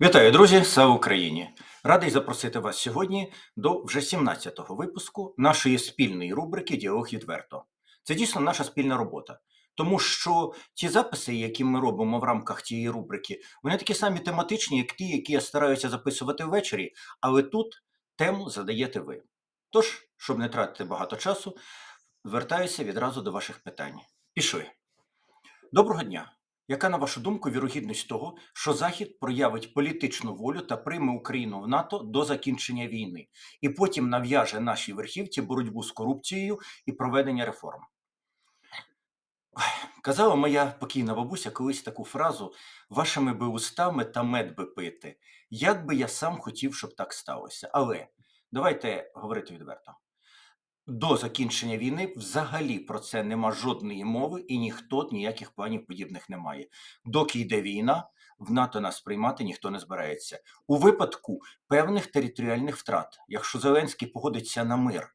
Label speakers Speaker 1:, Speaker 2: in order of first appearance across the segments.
Speaker 1: Вітаю, друзі! Слава Україні! Радий запросити вас сьогодні до вже 17-го випуску нашої спільної рубрики Діалог відверто. Це дійсно наша спільна робота, тому що ті записи, які ми робимо в рамках цієї рубрики, вони такі самі тематичні, як ті, які я стараюся записувати ввечері, але тут тему задаєте ви. Тож, щоб не тратити багато часу, звертаюся відразу до ваших питань. Пішли. Доброго дня! Яка, на вашу думку, вірогідність того, що Захід проявить політичну волю та прийме Україну в НАТО до закінчення війни, і потім нав'яже нашій верхівці боротьбу з корупцією і проведення реформ? Казала моя покійна бабуся колись таку фразу: вашими би устами та мед би пити. Як би я сам хотів, щоб так сталося. Але давайте говорити відверто. До закінчення війни взагалі про це нема жодної мови, і ніхто ніяких планів подібних не має. Доки йде війна, в НАТО нас приймати ніхто не збирається. У випадку певних територіальних втрат, якщо Зеленський погодиться на мир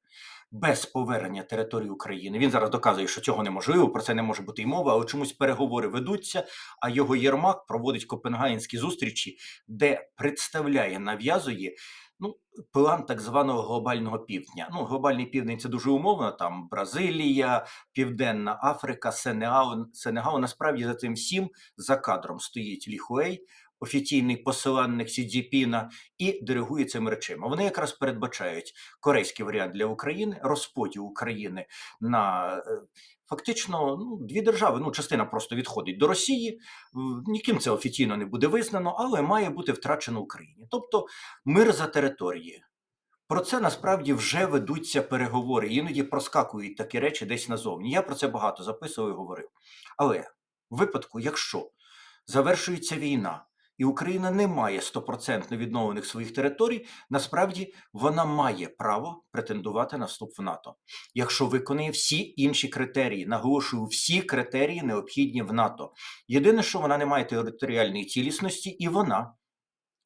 Speaker 1: без повернення території України, він зараз доказує, що цього неможливо, про це не може бути й мова, але чомусь переговори ведуться. А його Єрмак проводить копенгагенські зустрічі, де представляє, нав'язує ну, план так званого глобального півдня. Ну, глобальний південь це дуже умовно. Там Бразилія, Південна Африка, Сенегал. Сенегал насправді за цим всім за кадром стоїть Лі Хуей, офіційний посиланник Сі Цзіпіна, і диригує цими речами. Вони якраз передбачають корейський варіант для України, розподіл України на. Фактично, ну дві держави. Ну, частина просто відходить до Росії. Ніким це офіційно не буде визнано, але має бути втрачено Україні. Тобто мир за території. Про це насправді вже ведуться переговори. Іноді проскакують такі речі десь назовні. Я про це багато записував і говорив. Але в випадку, якщо завершується війна, і Україна не має стопроцентно відновлених своїх територій, насправді вона має право претендувати на вступ в НАТО, якщо виконує всі інші критерії. Наголошую, всі критерії необхідні в НАТО. Єдине, що вона не має територіальної цілісності, і вона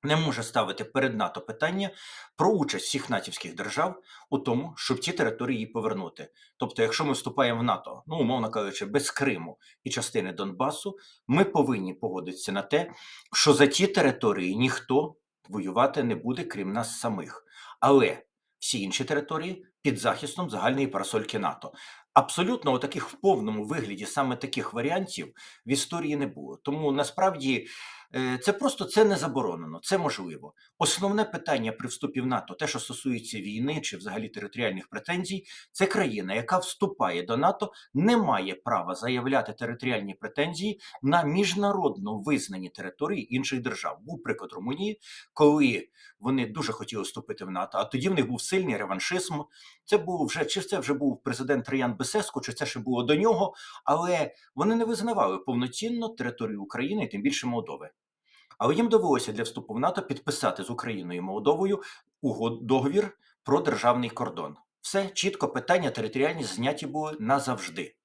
Speaker 1: не може ставити перед НАТО питання про участь всіх натівських держав у тому, щоб ці території повернути. Тобто, якщо ми вступаємо в НАТО, ну умовно кажучи, без Криму і частини Донбасу, ми повинні погодитися на те, що за ті території ніхто воювати не буде, крім нас самих. Але всі інші території під захистом загальної парасольки НАТО. Абсолютно, таких в повному вигляді саме таких варіантів в історії не було. Тому насправді це просто це не заборонено, це можливо. Основне питання при вступі в НАТО, те, що стосується війни чи взагалі територіальних претензій, це країна, яка вступає до НАТО, не має права заявляти територіальні претензії на міжнародно визнані території інших держав. Був приклад Румунії, коли вони дуже хотіли вступити в НАТО, а тоді в них був сильний реваншизм. Це був вже чи це вже був президент Траян Бесеско, чи це ще було до нього, але вони не визнавали повноцінно територію України, і тим більше Молдови. Але їм довелося для вступу в НАТО підписати з Україною і Молдовою договір про державний кордон. Все чітко питання територіальні зняті були назавжди.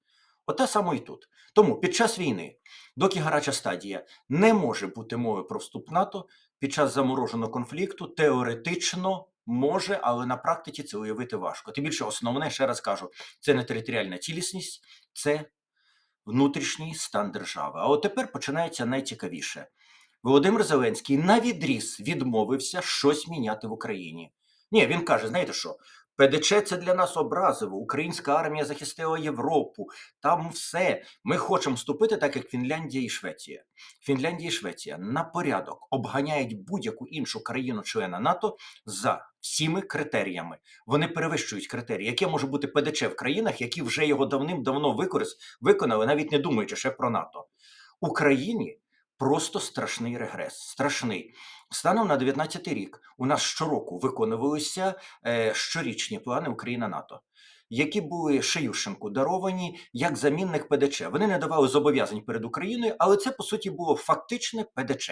Speaker 1: Оте саме і тут. Тому під час війни, доки гаряча стадія, не може бути мови про вступ в НАТО, під час замороженого конфлікту теоретично може, але на практиці це уявити важко. Тим більше основне, ще раз кажу, це не територіальна цілісність, це внутрішній стан держави. А от тепер починається найцікавіше. Володимир Зеленський на відріз відмовився щось міняти в Україні. Ні, він каже: знаєте що? ПДЧ це для нас образиво. Українська армія захистила Європу. Там все. Ми хочемо вступити, так як Фінляндія і Швеція. Фінляндія і Швеція на порядок обганяють будь-яку іншу країну-члена НАТО за всіми критеріями. Вони перевищують критерії, яке може бути ПДЧ в країнах, які вже його давним-давно виконали, навіть не думаючи ще про НАТО. Україні просто страшний регрес. Страшний. Станом на 19 рік у нас щороку виконувалися е, щорічні плани Україна-НАТО, які були Шиющенку даровані як замінник ПДЧ. Вони не давали зобов'язань перед Україною, але це по суті було фактичне ПДЧ.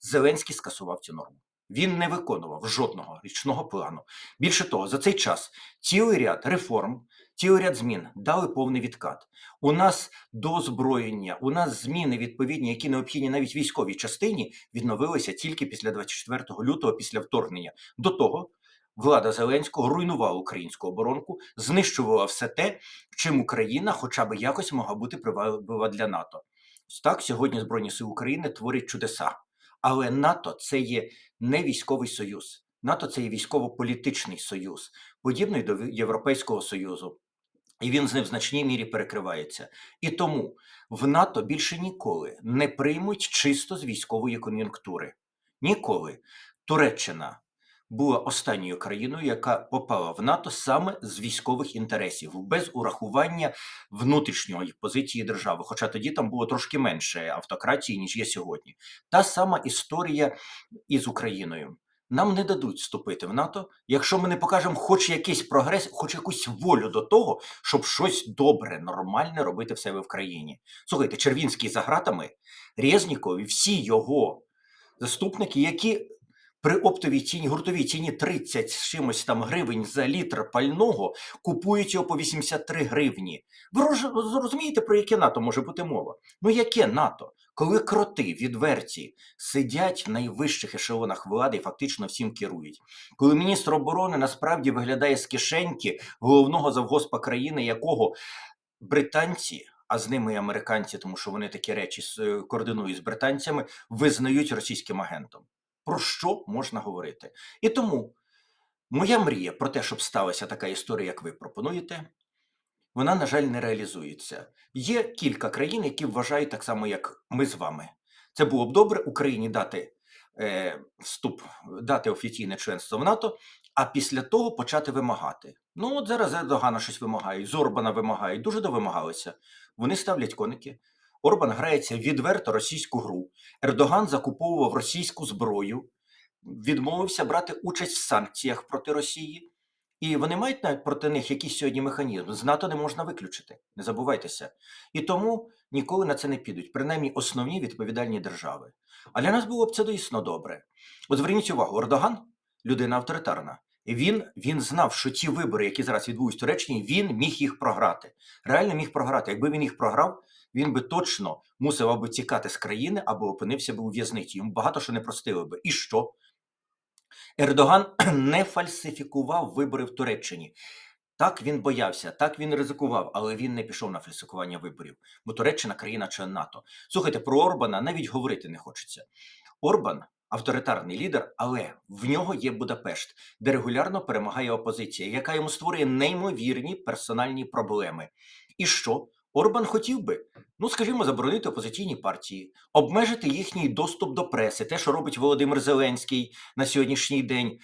Speaker 1: Зеленський скасував цю норму. Він не виконував жодного річного плану. Більше того, за цей час цілий ряд реформ, цілий ряд змін дали повний відкат. У нас дозброєння, у нас зміни відповідні, які необхідні навіть військовій частині, відновилися тільки після 24 лютого, після вторгнення. До того влада Зеленського руйнувала українську оборонку, знищувала все те, чим Україна хоча б якось могла бути приваблива для НАТО. Так сьогодні Збройні Сили України творять чудеса. Але НАТО це є не військовий союз. НАТО це є військово-політичний союз, подібний до Європейського Союзу. І він з ним в значній мірі перекривається. І тому в НАТО більше ніколи не приймуть чисто з військової кон'юнктури. Ніколи. Туреччина була останньою країною, яка попала в НАТО саме з військових інтересів, без урахування внутрішньої позиції держави. Хоча тоді там було трошки менше автократії, ніж є сьогодні. Та сама історія із Україною. Нам не дадуть вступити в НАТО, якщо ми не покажемо хоч якийсь прогрес, хоч якусь волю до того, щоб щось добре, нормальне робити в себе в країні. Слухайте, Червінський за гратами, Резніков і всі його заступники, які при оптовій ціні, гуртовій ціні 30 з чимось там гривень за літр пального купують його по 83 гривні. Ви роз- розумієте, про яке НАТО може бути мова? Ну яке НАТО? Коли кроти відверті сидять в найвищих ешелонах влади і фактично всім керують. Коли міністр оборони насправді виглядає з кишеньки головного завгоспа країни, якого британці, а з ними і американці, тому що вони такі речі е, координують з британцями, визнають російським агентом. Про що можна говорити? І тому моя мрія про те, щоб сталася така історія, як ви пропонуєте, вона, на жаль, не реалізується. Є кілька країн, які вважають так само, як ми з вами. Це було б добре Україні дати е, вступ, дати офіційне членство в НАТО, а після того почати вимагати. Ну, от зараз Ердогана щось вимагають, з Орбана вимагають, дуже довимагалися. Вони ставлять коники. Орбан грається відверто російську гру. Ердоган закуповував російську зброю, відмовився брати участь в санкціях проти Росії. І вони мають навіть проти них якийсь сьогодні механізм. З НАТО не можна виключити, не забувайтеся. І тому ніколи на це не підуть, принаймні основні відповідальні держави. А для нас було б це дійсно добре. От зверніть увагу, Ердоган людина авторитарна. І він, він знав, що ті вибори, які зараз відбулись в Туреччині, він міг їх програти. Реально міг програти. Якби він їх програв, він би точно мусив або тікати з країни, або опинився би у в'язниці. Йому багато що не простили би. І що? Ердоган не фальсифікував вибори в Туреччині. Так він боявся, так він ризикував, але він не пішов на фальсифікування виборів, бо Туреччина країна член НАТО. Слухайте, про Орбана навіть говорити не хочеться. Орбан авторитарний лідер, але в нього є Будапешт, де регулярно перемагає опозиція, яка йому створює неймовірні персональні проблеми. І що? Орбан хотів би, ну скажімо, заборонити опозиційні партії, обмежити їхній доступ до преси, те, що робить Володимир Зеленський на сьогоднішній день,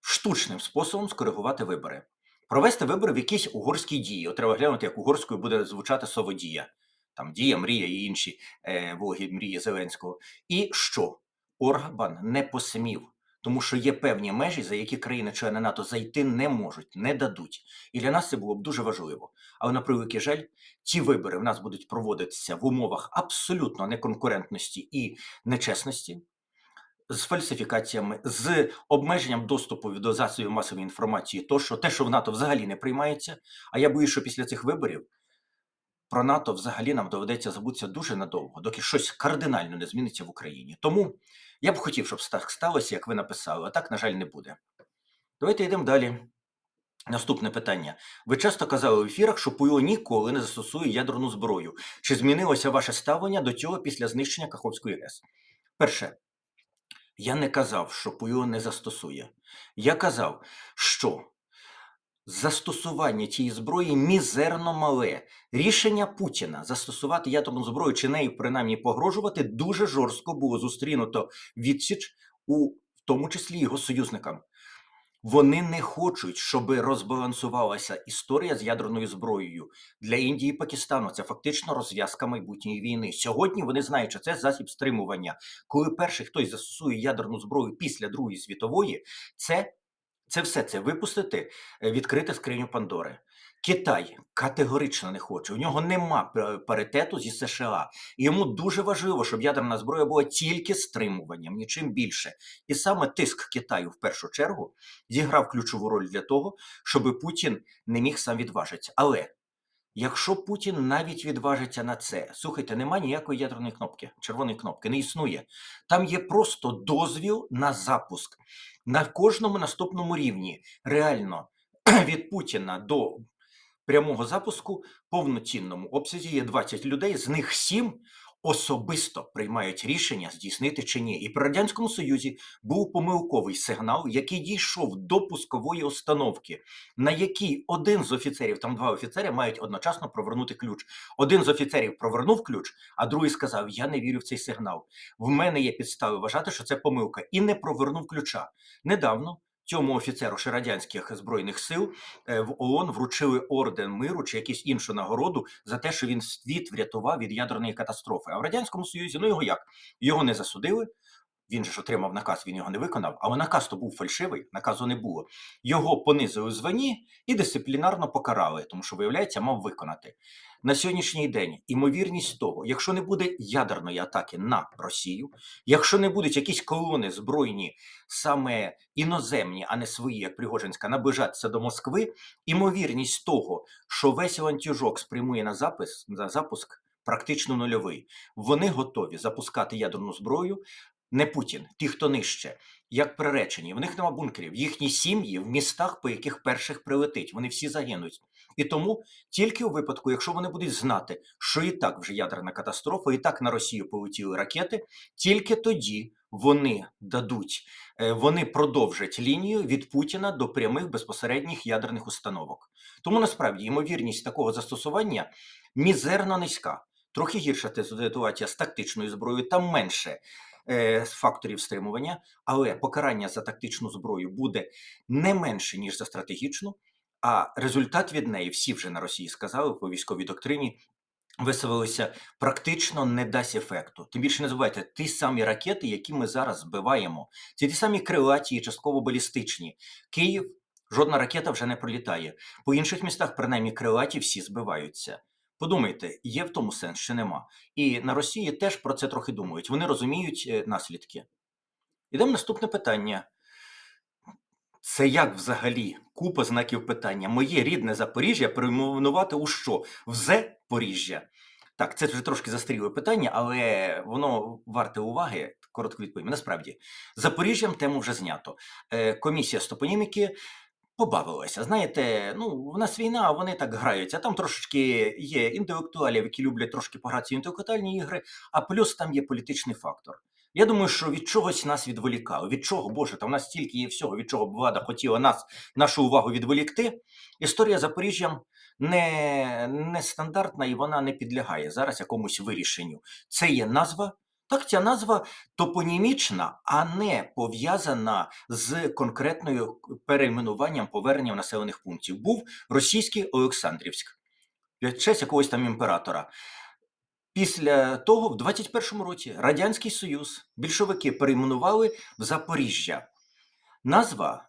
Speaker 1: штучним способом скоригувати вибори. Провести вибори в якійсь угорській дії. От треба глянути, як угорською буде звучати слово дія. Там дія, мрія і інші е, вологі мрії Зеленського. І що? Орбан не посмів, тому що є певні межі, за які країни-члени НАТО зайти не можуть, не дадуть. І для нас це було б дуже важливо. Але на превеликий жаль, ті вибори в нас будуть проводитися в умовах абсолютно неконкурентності і нечесності. З фальсифікаціями, з обмеженням доступу до засобів масової інформації, то що те, що в НАТО взагалі не приймається. А я боюсь, що після цих виборів про НАТО взагалі нам доведеться забутися дуже надовго, доки щось кардинально не зміниться в Україні. Тому я б хотів, щоб так сталося, як ви написали, а так, на жаль, не буде. Давайте йдемо далі. Наступне питання. Ви часто казали в ефірах, що ПУО ніколи не застосує ядерну зброю. Чи змінилося ваше ставлення до цього після знищення Каховської ГЕС? Перше, я не казав, що ПУО не застосує. Я казав, що застосування цієї зброї мізерно мале. Рішення Путіна застосувати ядерну зброю чи нею принаймні погрожувати дуже жорстко було зустрінуто відсіч у в тому числі його союзникам. Вони не хочуть, щоб розбалансувалася історія з ядерною зброєю для Індії і Пакистану. Це фактично розв'язка майбутньої війни. Сьогодні вони знають, що це засіб стримування. Коли перший хтось застосує ядерну зброю після Другої світової, це, це все це випустити, е, відкрити скриню Пандори. Китай категорично не хоче. У нього нема паритету зі США. Йому дуже важливо, щоб ядерна зброя була тільки стримуванням, нічим більше. І саме тиск Китаю в першу чергу зіграв ключову роль для того, щоб Путін не міг сам відважитися. Але якщо Путін навіть відважиться на це, слухайте, нема ніякої ядерної кнопки, червоної кнопки, не існує. Там є просто дозвіл на запуск на кожному наступному рівні. Реально від Путіна до прямого запуску повноцінному обсязі є 20 людей, з них 7 особисто приймають рішення здійснити чи ні. І при радянському союзі був помилковий сигнал, який дійшов до пускової установки, на якій один з офіцерів, там два офіцери, мають одночасно провернути ключ. Один з офіцерів провернув ключ, а другий сказав: Я не вірю в цей сигнал. В мене є підстави вважати, що це помилка, і не провернув ключа. Недавно цьому офіцеру ще радянських збройних сил е, в ООН вручили орден миру чи якусь іншу нагороду за те, що він світ врятував від ядерної катастрофи. А в радянському союзі ну його як його не засудили. Він же ж отримав наказ, він його не виконав, але наказ то був фальшивий, наказу не було. Його понизили у званні і дисциплінарно покарали, тому що, виявляється, мав виконати. На сьогоднішній день імовірність того, якщо не буде ядерної атаки на Росію, якщо не будуть якісь колони збройні, саме іноземні, а не свої, як Пригожинська, наближатися до Москви, імовірність того, що весь ланцюжок спрямує на запис на запуск. Практично нульовий. Вони готові запускати ядерну зброю не Путін, ті, хто нижче, як приречені. В них нема бункерів. Їхні сім'ї в містах, по яких перших прилетить. Вони всі загинуть. І тому тільки у випадку, якщо вони будуть знати, що і так вже ядерна катастрофа, і так на Росію полетіли ракети, тільки тоді вони дадуть, е, вони продовжать лінію від Путіна до прямих безпосередніх ядерних установок. Тому насправді ймовірність такого застосування мізерно низька. Трохи гірша те- ситуація з тактичною зброєю, там менше е, факторів стримування, але покарання за тактичну зброю буде не менше, ніж за стратегічну, а результат від неї, всі вже на Росії сказали по військовій доктрині, висловилися, практично не дасть ефекту. Тим більше не забувайте, ті самі ракети, які ми зараз збиваємо, це ті самі крилаті і частково балістичні. Київ. Жодна ракета вже не пролітає. По інших містах, принаймні, крилаті всі збиваються. Подумайте, є в тому сенс, чи нема. І на Росії теж про це трохи думають. Вони розуміють е, наслідки. Ідемо наступне питання. Це як взагалі купа знаків питання? Моє рідне Запоріжжя перейменувати у що? В Запоріжжя. Так, це вже трошки застріле питання, але воно варте уваги. Коротко відповім. Насправді, Запоріжжям тему вже знято. Е, комісія з топоніміки побавилася. Знаєте, ну, в нас війна, вони так граються. Там трошечки є інтелектуалів, які люблять трошки погратися в інтелектуальні ігри, а плюс там є політичний фактор. Я думаю, що від чогось нас відволікали. Від чого, Боже, там у нас стільки є всього, від чого б влада хотіла нас, нашу увагу відволікти. Історія Запоріжжям не, не стандартна і вона не підлягає зараз якомусь вирішенню. Це є назва. Так, ця назва топонімічна, а не пов'язана з конкретною перейменуванням поверненням населених пунктів. Був російський Олександрівськ, честь якогось там імператора. Після того, в 21-му році, Радянський Союз, більшовики перейменували в Запоріжжя. Назва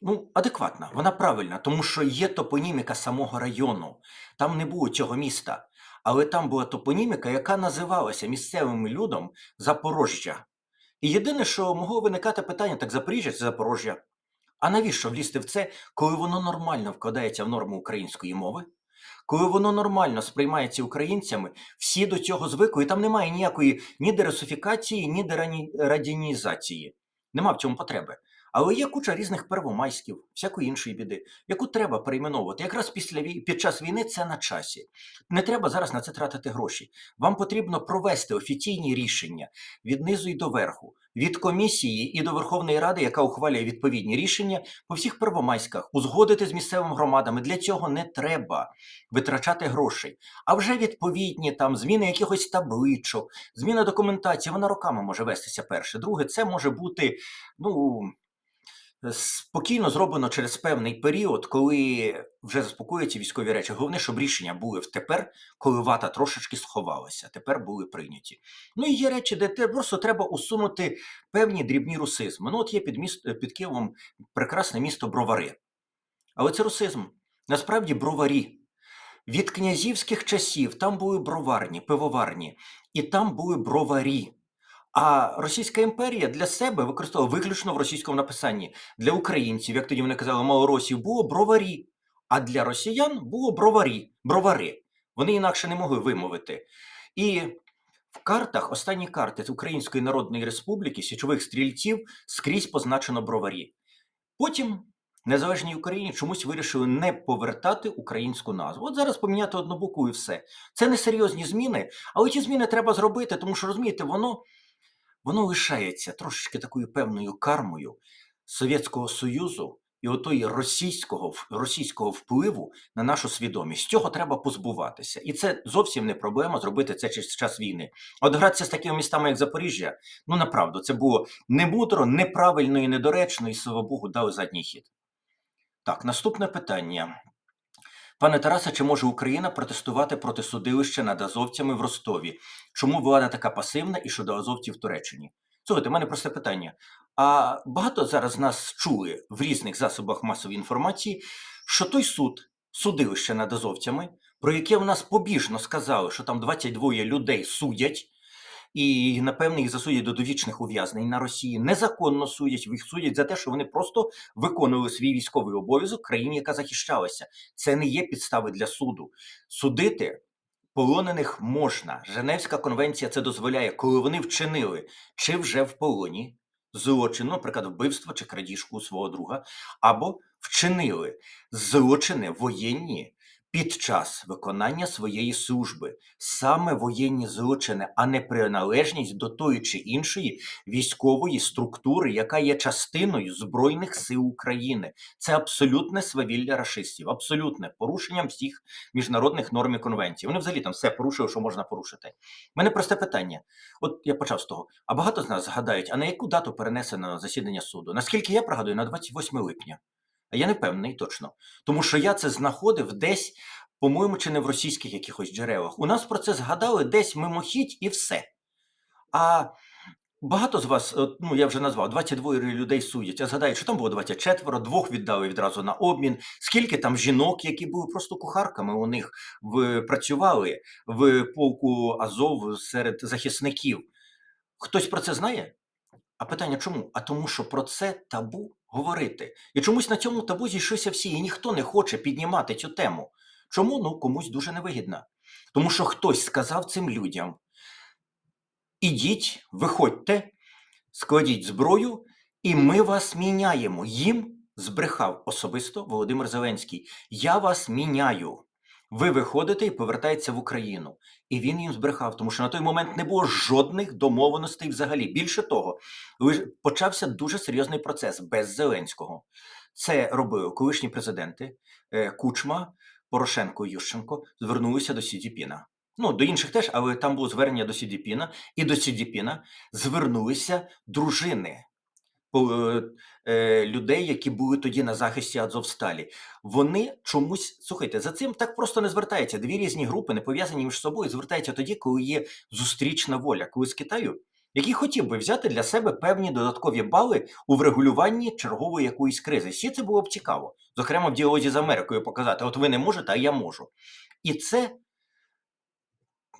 Speaker 1: ну, адекватна, вона правильна, тому що є топоніміка самого району. Там не було цього міста. Але там була топоніміка, яка називалася місцевим людом Запорожжя. І єдине, що могло виникати питання, так Запоріжжя це Запорожжя. А навіщо влізти в це, коли воно нормально вкладається в норму української мови? Коли воно нормально сприймається українцями, всі до цього звикли, і там немає ніякої ні дерусифікації, ні радянізації. Нема в цьому потреби. Але є куча різних первомайськів, всякої іншої біди, яку треба перейменовувати. Якраз після вій... під час війни це на часі. Не треба зараз на це тратити гроші. Вам потрібно провести офіційні рішення від низу і до верху, від комісії і до Верховної Ради, яка ухвалює відповідні рішення по всіх первомайськах, узгодити з місцевими громадами. Для цього не треба витрачати грошей. А вже відповідні там зміни якихось табличок, зміна документації, вона роками може вестися перше. Друге, це може бути ну. Спокійно зроблено через певний період, коли вже заспокоюються військові речі. Головне, щоб рішення були тепер, коли вата трошечки сховалася. Тепер були прийняті. Ну і є речі, де просто треба усунути певні дрібні русизми. Ну, от є під міст під Києвом прекрасне місто Бровари. Але це русизм. Насправді броварі. Від князівських часів там були броварні, пивоварні, і там були броварі. А Російська імперія для себе використовувала виключно в російському написанні. Для українців, як тоді вони казали, малоросів, було броварі, а для росіян було броварі, бровари. Вони інакше не могли вимовити. І в картах, останні карти з Української Народної Республіки, січових стрільців скрізь позначено броварі. Потім незалежній Україні чомусь вирішили не повертати українську назву. От зараз поміняти одну букву і все. Це не серйозні зміни, але ті зміни треба зробити, тому що розумієте, воно, воно лишається трошечки такою певною кармою Совєтського Союзу і отої російського, російського впливу на нашу свідомість. Цього треба позбуватися. І це зовсім не проблема зробити це через час війни. От гратися з такими містами, як Запоріжжя, ну направду, це було не мудро, неправильно і недоречно, і слава Богу, дали задній хід. Так, наступне питання. Пане Тарасе, чи може Україна протестувати проти судилища над азовцями в Ростові? Чому влада така пасивна і щодо азовців в Туреччині? Слухайте, у мене просте питання. А багато зараз нас чули в різних засобах масової інформації, що той суд, судилище над азовцями, про яке в нас побіжно сказали, що там 22 людей судять, і напевне їх засудять до довічних ув'язнень на Росії. Незаконно судять, їх судять за те, що вони просто виконували свій військовий обов'язок країні, яка захищалася. Це не є підстави для суду. Судити полонених можна. Женевська конвенція це дозволяє, коли вони вчинили чи вже в полоні злочин, наприклад, вбивство чи крадіжку у свого друга, або вчинили злочини воєнні під час виконання своєї служби, саме воєнні злочини, а не приналежність до тої чи іншої військової структури, яка є частиною Збройних сил України. Це абсолютне свавілля рашистів, абсолютне порушенням всіх міжнародних норм і конвенцій. Вони взагалі там все порушили, що можна порушити. У мене просте питання. От я почав з того. А багато з нас згадають, а на яку дату перенесено засідання суду? Наскільки я пригадую, на 28 липня. А я не певний точно. Тому що я це знаходив десь, по-моєму, чи не в російських якихось джерелах. У нас про це згадали десь мимохідь і все. А багато з вас, ну я вже назвав, 22 людей судять. А згадають, що там було 24, двох віддали відразу на обмін. Скільки там жінок, які були просто кухарками у них в, працювали в полку Азов серед захисників. Хтось про це знає? А питання чому? А тому, що про це табу говорити. І чомусь на цьому табу зійшлися всі, і ніхто не хоче піднімати цю тему. Чому? Ну, комусь дуже невигідно. Тому що хтось сказав цим людям: ідіть, виходьте, складіть зброю, і ми вас міняємо. Їм збрехав особисто Володимир Зеленський. Я вас міняю. Ви виходите і повертаєтеся в Україну. І він їм збрехав, тому що на той момент не було жодних домовленостей взагалі. Більше того, почався дуже серйозний процес без Зеленського. Це робили колишні президенти е, Кучма, Порошенко і Ющенко звернулися до Сідіпіна. Ну, до інших теж, але там було звернення до Сідіпіна, і до Сідіпіна звернулися дружини людей, які були тоді на захисті Азовсталі. Вони чомусь, слухайте, за цим так просто не звертаються. Дві різні групи, не пов'язані між собою, звертаються тоді, коли є зустрічна воля, коли з Китаю, який хотів би взяти для себе певні додаткові бали у врегулюванні чергової якоїсь кризи. Всі це було б цікаво, зокрема в діалозі з Америкою показати: от ви не можете, а я можу. І це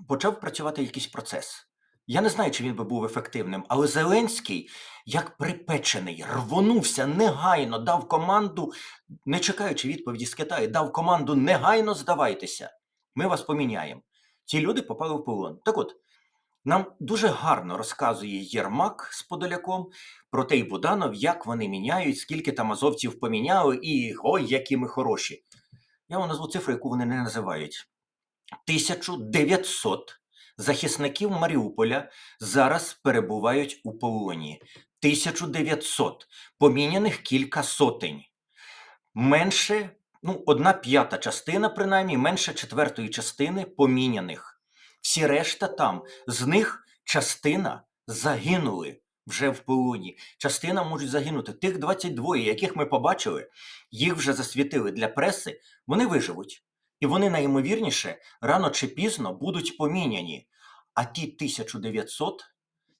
Speaker 1: почав працювати якийсь процес. Я не знаю, чи він би був ефективним, але Зеленський, як припечений, рвонувся негайно, дав команду, не чекаючи відповіді з Китаю, дав команду негайно здавайтеся. Ми вас поміняємо. Ті люди попали в полон. Так от, нам дуже гарно розказує Єрмак з Подоляком про те й Буданов, як вони міняють, скільки там азовців поміняли, і ой, які ми хороші. Я вам назву цифру, яку вони не називають. 1900 захисників Маріуполя зараз перебувають у полоні. 1900 поміняних кілька сотень. Менше, ну, одна п'ята частина, принаймні, менше четвертої частини поміняних. Всі решта там, з них частина загинули вже в полоні. Частина можуть загинути. Тих 22, яких ми побачили, їх вже засвітили для преси, вони виживуть. І вони найімовірніше рано чи пізно будуть поміняні. А ті 1900,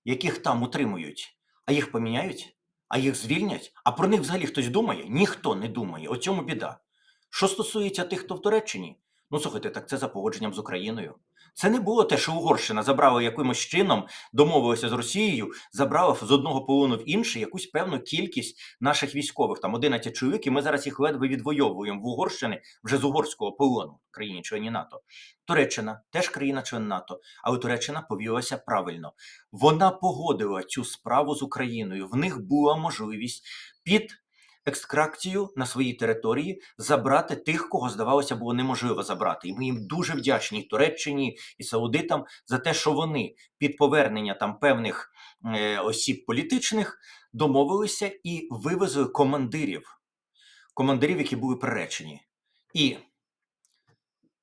Speaker 1: яких там утримують, а їх поміняють, а їх звільнять, а про них взагалі хтось думає? Ніхто не думає. О цьому біда. Що стосується тих, хто в Туреччині, ну слухайте, так це за погодженням з Україною. Це не було те, що Угорщина забрала якимось чином, домовилася з Росією, забрала з одного полону в інший якусь певну кількість наших військових, там 11 чоловік, і ми зараз їх ледве відвоюємо в Угорщини вже з угорського полону, країні члені НАТО. Туреччина теж країна член НАТО, але Туреччина повілася правильно. Вона погодила цю справу з Україною. В них була можливість під екстракцію на своїй території, забрати тих, кого здавалося було неможливо забрати. І ми їм дуже вдячні і Туреччині і Саудитам за те, що вони під повернення там певних е, осіб політичних домовилися і вивезли командирів, командирів, які були приречені. І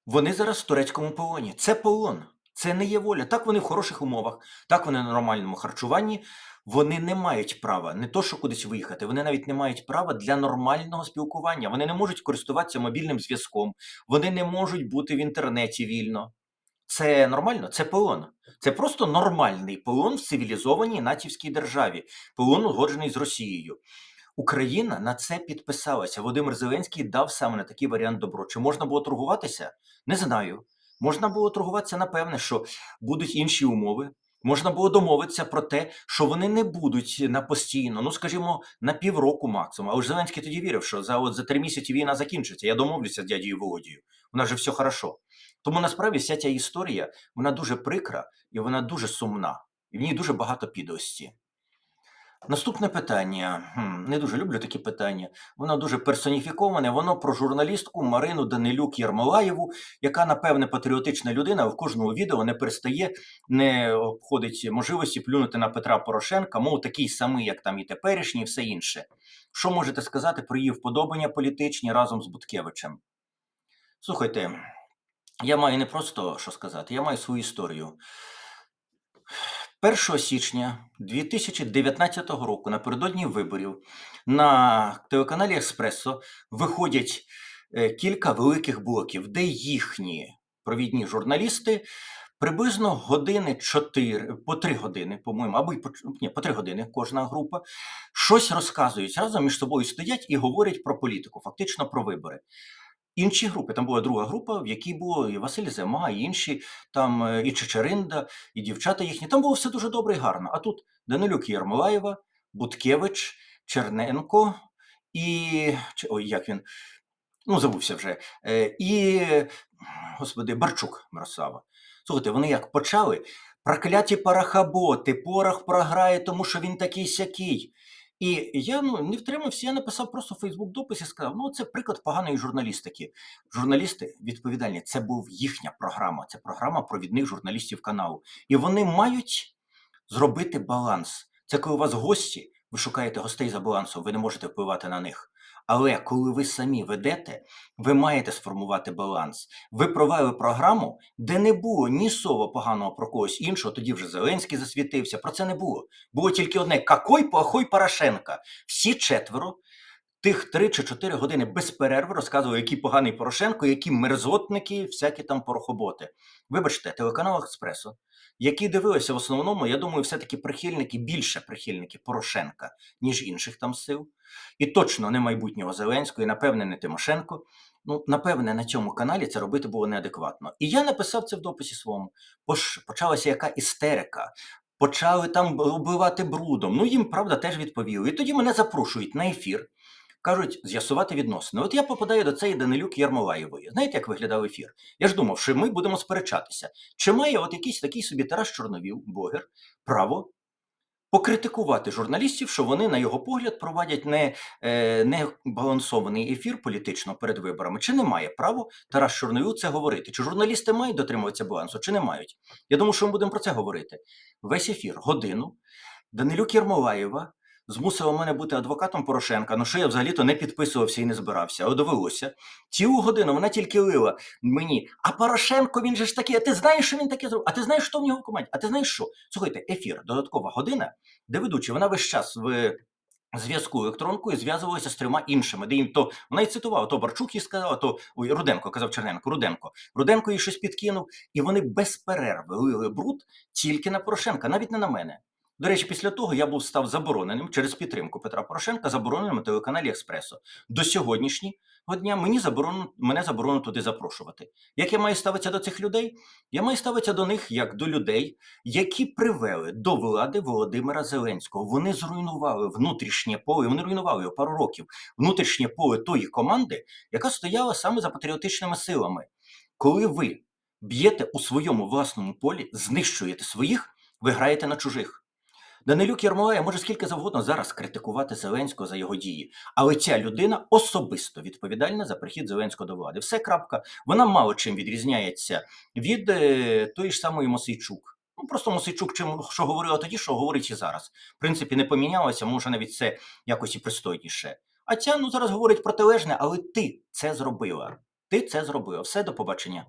Speaker 1: вони зараз в турецькому полоні. Це полон, це не є воля. Так вони в хороших умовах, так вони на нормальному харчуванні. Вони не мають права не то, що кудись виїхати, вони навіть не мають права для нормального спілкування. Вони не можуть користуватися мобільним зв'язком, вони не можуть бути в інтернеті вільно. Це нормально, це полон. Це просто нормальний полон в цивілізованій натівській державі, полон узгоджений з Росією. Україна на це підписалася. Володимир Зеленський дав саме на такий варіант добро. Чи можна було торгуватися? Не знаю. Можна було торгуватися, напевне, що будуть інші умови. Можна було домовитися про те, що вони не будуть на постійно, ну скажімо, на півроку максимум. Але ж Зеленський тоді вірив, що за от за три місяці війна закінчиться. Я домовлюся з дядією Володією. У нас же все хорошо. Тому насправді вся ця історія вона дуже прикра і вона дуже сумна, і в ній дуже багато підлості. Наступне питання. Не дуже люблю такі питання. Воно дуже персоніфіковане. Воно про журналістку Марину Данилюк Ярмолаєву, яка, напевне, патріотична людина, в кожному відео не перестає, не обходить можливості плюнути на Петра Порошенка, мов такий самий, як там і теперішній, і все інше. Що можете сказати про її вподобання політичні разом з Буткевичем? Слухайте, я маю не просто що сказати, я маю свою історію. 1 січня 2019 року, напередодні виборів, на телеканалі Еспресо виходять е, кілька великих блоків, де їхні провідні журналісти приблизно години 4, по 3 години, по-моєму, або й по, ні, по 3 години кожна група, щось розказують разом між собою стоять і говорять про політику, фактично про вибори. Інші групи, там була друга група, в якій було і Василь Зима, і інші, там е, і Чечеринда, і дівчата їхні. Там було все дуже добре і гарно. А тут Данилюк Єрмолаєва, Буткевич, Черненко і. Ой, як він? Ну, забувся вже. Е, І, господи, Барчук Мирослава. Слухайте, вони як почали. Прокляті парахаботи, порох програє, тому що він такий сякий. І я ну не втримався, я написав просто в Фейсбук допис і сказав: ну це приклад поганої журналістики. Журналісти відповідальні, це був їхня програма, це програма провідних журналістів каналу. І вони мають зробити баланс. Це коли у вас гості, ви шукаєте гостей за балансом, ви не можете впливати на них. Але коли ви самі ведете, ви маєте сформувати баланс. Ви провели програму, де не було ні слова поганого про когось іншого. Тоді вже Зеленський засвітився. Про це не було. Було тільки одне: какой плохой Порошенка. Всі четверо. Тих три чи чотири години без перерви розказували, який поганий Порошенко, які мерзотники, всякі там порохоботи. Вибачте, телеканал Експресо, які дивилися в основному, я думаю, все-таки прихильники, більше прихильники Порошенка, ніж інших там сил. І точно не майбутнього Зеленського, і напевне не Тимошенко. Ну, напевне, на цьому каналі це робити було неадекватно. І я написав це в дописі своєму. Почалася яка істерика. Почали там оббивати брудом. Ну, їм, правда, теж відповіли. І тоді мене запрошують на ефір. Кажуть, з'ясувати відносини. От я попадаю до цієї Данилюк Ярмолаєвої. Знаєте, як виглядав ефір? Я ж думав, що ми будемо сперечатися. Чи має от якийсь такий собі Тарас Чорновіл, блогер, право покритикувати журналістів, що вони, на його погляд, проводять не, е, не балансований ефір політично перед виборами? Чи не має право Тарас Чорновіл це говорити? Чи журналісти мають дотримуватися балансу, чи не мають? Я думаю, що ми будемо про це говорити. Весь ефір, годину. Данилюк Єрмолаєва змусила мене бути адвокатом Порошенка. Ну що я взагалі-то не підписувався і не збирався, а довелося. Цілу годину вона тільки лила мені. А Порошенко він же ж такий, а ти знаєш, що він таке зробив? А ти знаєш, що в нього в команді? А ти знаєш що? Слухайте, ефір, додаткова година, де ведучі, вона весь час в. Зв'язку електронкою зв'язувалася з трьома іншими, де їм то вона й цитувала, то Барчук їй сказала, то ой, Руденко казав Черненко, Руденко. Руденко їй щось підкинув, і вони без перерви лили бруд тільки на Порошенка, навіть не на мене. До речі, після того я був став забороненим через підтримку Петра Порошенка, забороненим на телеканалі Експресо. До сьогоднішнього дня мені заборонено, мене заборонено туди запрошувати. Як я маю ставитися до цих людей? Я маю ставитися до них як до людей, які привели до влади Володимира Зеленського. Вони зруйнували внутрішнє поле, вони руйнували його пару років, внутрішнє поле тої команди, яка стояла саме за патріотичними силами. Коли ви б'єте у своєму власному полі, знищуєте своїх, ви граєте на чужих. Данилюк Єрмолая може скільки завгодно зараз критикувати Зеленського за його дії, але ця людина особисто відповідальна за прихід Зеленського до влади. Все крапка. Вона мало чим відрізняється від е, тої ж самої Мосейчук. Ну просто Мосейчук, чим що говорила тоді, що говорить і зараз. В принципі, не помінялося, може навіть це якось і пристойніше. А ця ну зараз говорить протилежне, але ти це зробила. Ти це зробила. Все до побачення.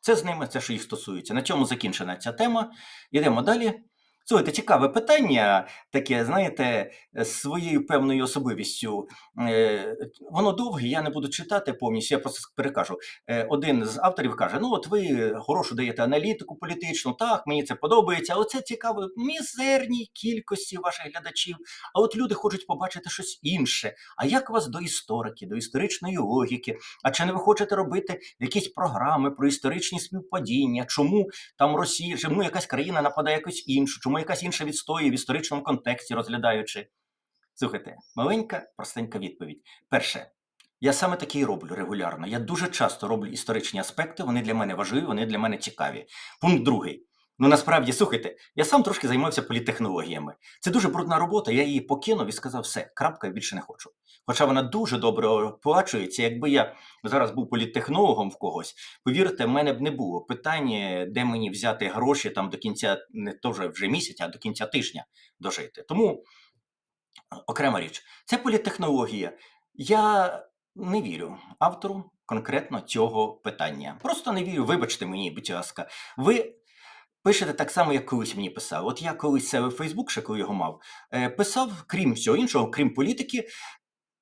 Speaker 1: Це з ними, це що їх стосується. На цьому закінчена ця тема. Йдемо далі. Слухайте, цікаве питання, таке, знаєте, з своєю певною особливістю. Е, Воно довге, я не буду читати повністю, я просто перекажу. Е, Один з авторів каже: ну, от ви хорошу даєте аналітику політичну, так, мені це подобається, але це цікаво мізерній кількості ваших глядачів. А от люди хочуть побачити щось інше. А як вас до історики, до історичної логіки? А чи не ви хочете робити якісь програми про історичні співпадіння? Чому там Росія, чому якась країна нападає якось іншу, чому якась інша відстоює в історичному контексті, розглядаючи? Слухайте, маленька, простенька відповідь. Перше, я саме таке роблю регулярно. Я дуже часто роблю історичні аспекти, вони для мене важливі, вони для мене цікаві. Пункт другий. Ну насправді, слухайте, я сам трошки займався політтехнологіями. Це дуже брудна робота, я її покинув і сказав, все, крапка, більше не хочу. Хоча вона дуже добре оплачується. Якби я зараз був політтехнологом в когось, повірте, в мене б не було питання, де мені взяти гроші там до кінця, не то вже місяця, а до кінця тижня дожити. Тому окрема річ, це політтехнологія. Я не вірю автору конкретно цього питання. Просто не вірю, вибачте мені, будь ласка. Ви пишете так само, як колись мені писав. От я колись себе в Фейсбук, ще коли його мав, е, писав, крім всього іншого, крім політики,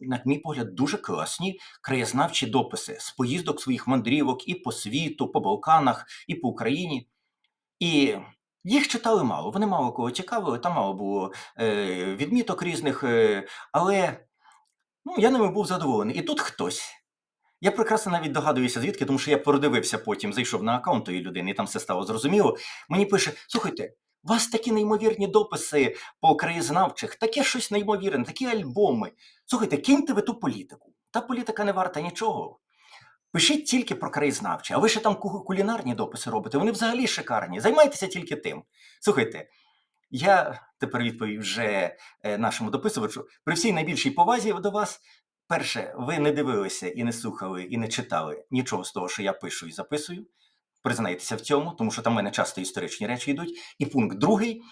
Speaker 1: на мій погляд, дуже класні краєзнавчі дописи з поїздок своїх мандрівок і по світу, по Балканах, і по Україні. І їх читали мало. Вони мало кого цікавили, там мало було е, відміток різних, е, але ну, я ними був задоволений. І тут хтось. Я прекрасно навіть догадуюся, звідки, тому що я продивився потім, зайшов на аккаунт тої людини, і там все стало зрозуміло. Мені пише: слухайте, у вас такі неймовірні дописи по краєзнавчих, таке щось неймовірне, такі альбоми. Слухайте, киньте ви ту політику. Та політика не варта нічого. Пишіть тільки про краєзнавче, а ви ще там кулінарні дописи робите. Вони взагалі шикарні. Займайтеся тільки тим. Слухайте, я тепер відповів вже е, нашому дописувачу. При всій найбільшій повазі до вас. Перше, ви не дивилися і не слухали, і не читали нічого з того, що я пишу і записую. Признайтеся в цьому, тому що там в мене часто історичні речі йдуть. І пункт другий.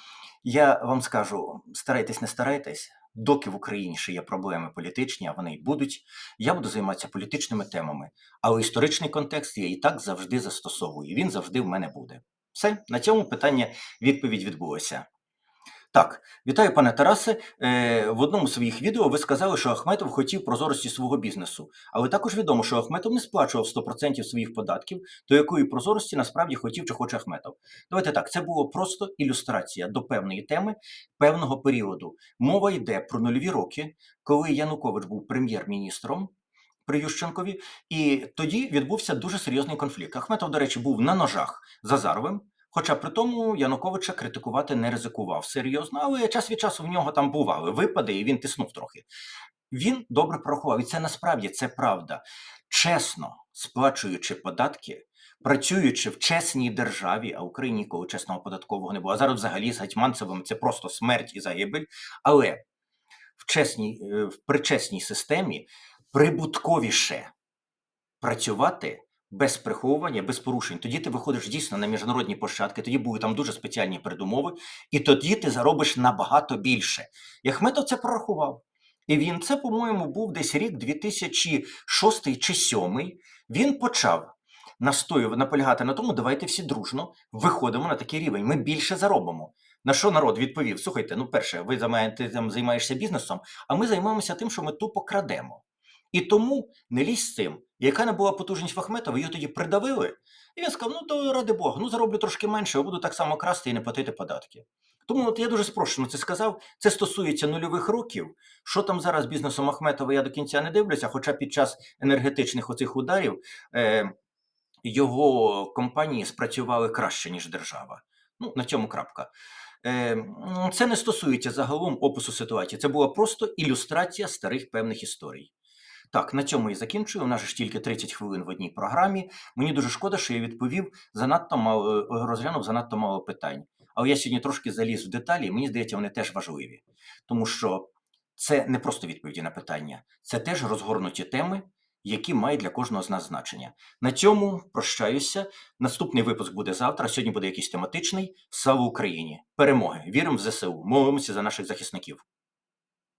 Speaker 1: Я вам скажу: старайтесь, не старайтесь, доки в Україні ще є проблеми політичні, а вони й будуть. Я буду займатися політичними темами, але історичний контекст я і так завжди застосовую. Він завжди в мене буде. Все, на цьому питання відповідь відбулося. Так, вітаю, пане Тарасе. Е, в одному з своїх відео ви сказали, що Ахметов хотів прозорості свого бізнесу, але також відомо, що Ахметов не сплачував 100% своїх податків, до якої прозорості насправді хотів чи хоче Ахметов. Давайте так, це було просто ілюстрація до певної теми певного періоду. Мова йде про нульові роки, коли Янукович був прем'єр-міністром. При Ющенкові, і тоді відбувся дуже серйозний конфлікт. Ахметов, до речі, був на ножах з Азаровим, Хоча при тому Януковича критикувати не ризикував серйозно, але час від часу в нього там бували випади, і він тиснув трохи. Він добре порахував, і це насправді це правда. Чесно сплачуючи податки, працюючи в чесній державі, а Україні ніколи чесного податкового не було. А зараз взагалі з Гетьманцевим це просто смерть і загибель. Але в чесній, е, в причесній системі прибутковіше працювати без приховування, без порушень. Тоді ти виходиш дійсно на міжнародні площадки, тоді будуть там дуже спеціальні передумови, і тоді ти заробиш набагато більше. І Ахметов це прорахував. І він це, по-моєму, був десь рік 2006 чи 2007. Він почав настоювати, наполягати на тому, давайте всі дружно виходимо на такий рівень. Ми більше заробимо. На що народ відповів: слухайте, ну перше, ви займаєте, там, займаєшся бізнесом, а ми займаємося тим, що ми тупо крадемо. І тому не лізь з цим. Яка не була потужність Фахметова, його тоді придавили. І він сказав: ну то ради Бога, ну зароблю трошки менше, а буду так само красти і не платити податки. Тому от я дуже спрощено це сказав. Це стосується нульових років. Що там зараз бізнесом Ахметова, я до кінця не дивлюся, хоча під час енергетичних оцих ударів е, його компанії спрацювали краще, ніж держава. Ну, на цьому крапка. Е, Це не стосується загалом опису ситуації. Це була просто ілюстрація старих певних історій. Так, на цьому і закінчую. У нас ж тільки 30 хвилин в одній програмі. Мені дуже шкода, що я відповів занадто мало, е, розглянув занадто мало питань. Але я сьогодні трошки заліз в деталі, і мені здається, вони теж важливі, тому що це не просто відповіді на питання, це теж розгорнуті теми, які мають для кожного з нас значення. На цьому прощаюся. Наступний випуск буде завтра. Сьогодні буде якийсь тематичний. Слава Україні! Перемоги! Віримо в ЗСУ! Молимося за наших захисників!